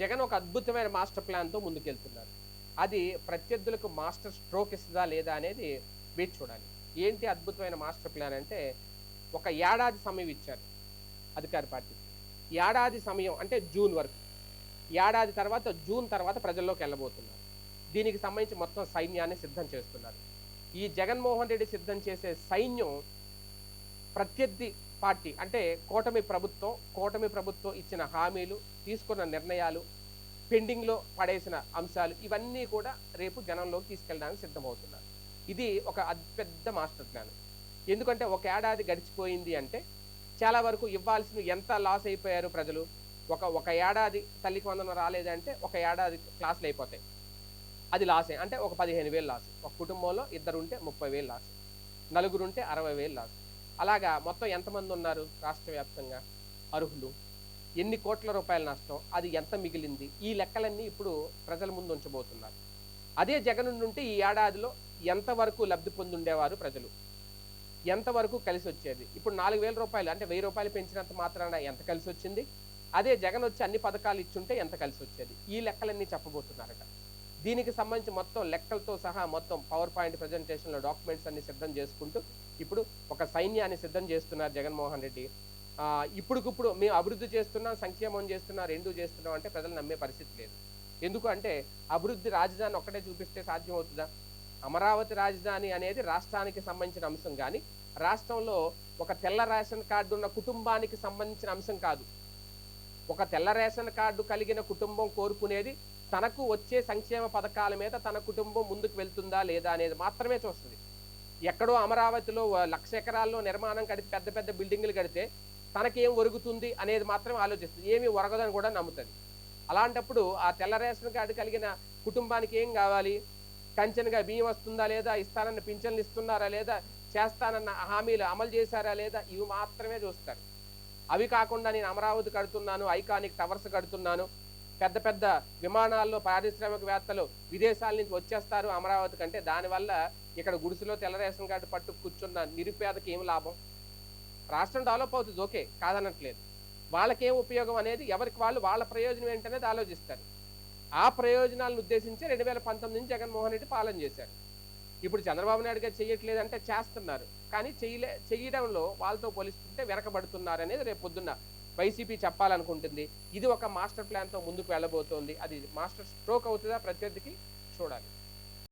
జగన్ ఒక అద్భుతమైన మాస్టర్ ప్లాన్తో ముందుకెళ్తున్నారు. అది ప్రత్యర్థులకు మాస్టర్ స్ట్రోక్ ఇస్తుందా లేదా అనేది వేచి చూడాలి. ఏంటి అద్భుతమైన మాస్టర్ ప్లాన్ అంటే ఒక ఏడాది సమయం ఇచ్చారు అధికార పార్టీకి ఏడాది సమయం అంటే జూన్ వరకు. ఏడాది తర్వాత జూన్ తర్వాత ప్రజల్లోకి వెళ్ళబోతున్నారు. దీనికి సంబంధించి మొత్తం సైన్యాన్ని సిద్ధం చేస్తున్నారు. ఈ జగన్మోహన్ రెడ్డి సిద్ధం చేసే సైన్యం ప్రత్యర్థి పార్టీ అంటే కూటమి ప్రభుత్వం కూటమి ప్రభుత్వం ఇచ్చిన హామీలు తీసుకున్న నిర్ణయాలు పెండింగ్లో పడేసిన అంశాలు ఇవన్నీ కూడా రేపు జనంలోకి తీసుకెళ్ళడానికి సిద్ధమవుతున్నారు. ఇది ఒక అతిపెద్ద మాస్టర్ ప్లాన్. ఎందుకంటే ఒక ఏడాది గడిచిపోయింది అంటే చాలా వరకు ఇవ్వాల్సిన ఎంత లాస్ అయిపోయారు ప్రజలు? ఒక ఒక ఏడాది తల్లికి వందనం రాలేదంటే ఒక ఏడాది క్లాసులు అయిపోతాయి. అది లాసే. అంటే ఒక పదిహేను వేలు లాస్. ఒక కుటుంబంలో ఇద్దరు ఉంటే ముప్పై వేలు లాస్. నలుగురు ఉంటే అరవై వేలు లాస్. అలాగా మొత్తం ఎంతమంది ఉన్నారు రాష్ట్ర వ్యాప్తంగా అర్హులు. ఎన్ని కోట్ల రూపాయల నష్టం? అది ఎంత మిగిలింది? ఈ లెక్కలన్నీ ఇప్పుడు ప్రజల ముందు ఉంచబోతున్నారు. అదే జగన్ ఉంటే ఈ ఏడాదిలో ఎంతవరకు లబ్ధి పొందుండేవారు ప్రజలు? ఎంతవరకు కలిసి వచ్చేది? ఇప్పుడు నాలుగు వేల రూపాయలు అంటే వెయ్యి రూపాయలు పెంచినంత మాత్రాన ఎంత కలిసి వచ్చింది? అదే జగన్ వచ్చి అన్ని పథకాలు ఇచ్చుంటే ఎంత కలిసి వచ్చేది? ఈ లెక్కలన్నీ చెప్పబోతున్నారట. దీనికి సంబంధించి మొత్తం లెక్కలతో సహా మొత్తం పవర్ పాయింట్ ప్రజెంటేషన్లో డాక్యుమెంట్స్ అన్ని సిద్ధం చేసుకుంటూ ఇప్పుడు ఒక సైన్యాన్ని సిద్ధం చేస్తున్నారు జగన్మోహన్ రెడ్డి. ఇప్పుడుకిప్పుడు మేము అభివృద్ధి చేస్తున్నాం సంక్షేమం చేస్తున్నాం రెండు చేస్తున్నాం అంటే ప్రజలు నమ్మే పరిస్థితి లేదు. ఎందుకు అంటే అభివృద్ధి రాజధాని ఒక్కటే చూపిస్తే సాధ్యం అవుతుందా అమరావతి రాజధాని అనేది రాష్ట్రానికి సంబంధించిన అంశం కానీ రాష్ట్రంలో ఒక తెల్ల రేషన్ కార్డు ఉన్న కుటుంబానికి సంబంధించిన అంశం కాదు. ఒక తెల్ల రేషన్ కార్డు కలిగిన కుటుంబం కోరుకునేది తనకు వచ్చే సంక్షేమ పథకాల మీద తన కుటుంబం ముందుకు వెళ్తుందా లేదా అనేది మాత్రమే చూస్తుంది. ఎక్కడో అమరావతిలో లక్ష ఎకరాల్లో నిర్మాణం కడితే పెద్ద పెద్ద బిల్డింగులు కడితే తనకేం ఒరుగుతుంది అనేది మాత్రమే ఆలోచిస్తుంది. ఏమీ ఒరగదని కూడా నమ్ముతుంది. అలాంటప్పుడు ఆ తెల్ల రేషన్ కార్డు కలిగిన కుటుంబానికి ఏం కావాలి? కంచెనగా బియ్యం వస్తుందా లేదా? ఇస్తానన్న పింఛన్లు ఇస్తున్నారా లేదా? చేస్తానన్న హామీలు అమలు చేశారా లేదా? ఇవి మాత్రమే చూస్తారు. అవి కాకుండా నేను అమరావతి కడుతున్నాను ఐకానిక్ టవర్స్ కడుతున్నాను పెద్ద పెద్ద విమానాల్లో పారిశ్రామికవేత్తలు విదేశాల నుంచి వచ్చేస్తారు అమరావతి కంటే. దానివల్ల ఇక్కడ గుడిసెలో తెల్ల రేషన్ కార్డు పట్టు కూర్చున్న నిరుపేదకి ఏం లాభం? రాష్ట్రం డెవలప్ అవుతుంది ఓకే కాదనట్లేదు. వాళ్ళకేం ఉపయోగం అనేది ఎవరికి వాళ్ళు వాళ్ళ ప్రయోజనం ఏంటనేది ఆలోచిస్తారు. ఆ ప్రయోజనాలను ఉద్దేశించి రెండు వేల పంతొమ్మిది నుంచి జగన్మోహన్ రెడ్డి పాలన చేశారు. ఇప్పుడు చంద్రబాబు నాయుడు గారు చేయట్లేదంటే చేస్తున్నారు. కానీ చేయలే చేయడంలో వాళ్ళతో పోలిస్తుంటే వెనకబడుతున్నారు అనేది రేపు పొద్దున్న వైసీపీ చెప్పాలనుకుంటుంది. ఇది ఒక మాస్టర్ ప్లాన్తో ముందుకు వెళ్ళబోతోంది. అది మాస్టర్ స్ట్రోక్ అవుతుందా? ప్రత్యర్థికి చూడాలి.